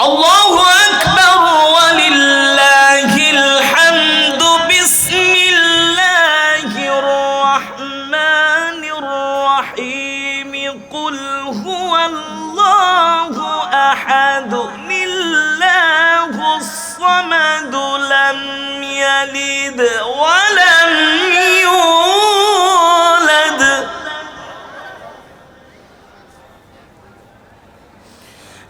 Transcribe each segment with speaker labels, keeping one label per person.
Speaker 1: الله أكبر ولله الحمد. بسم الله الرحمن الرحيم. قل هو الله أحد. الصمد لم يلد ولم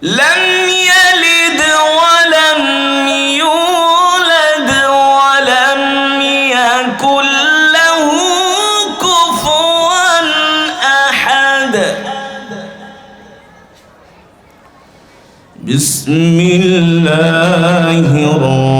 Speaker 1: لم يلد ولم يولد ولم كفوا أحد. بسم الله الرحمن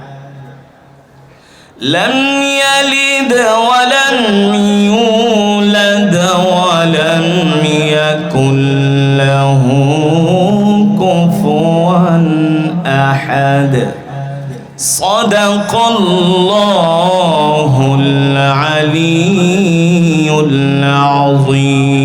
Speaker 1: لم يلد ولم يولد ولم يكن له كفوا أحد. صدق الله العلي العظيم.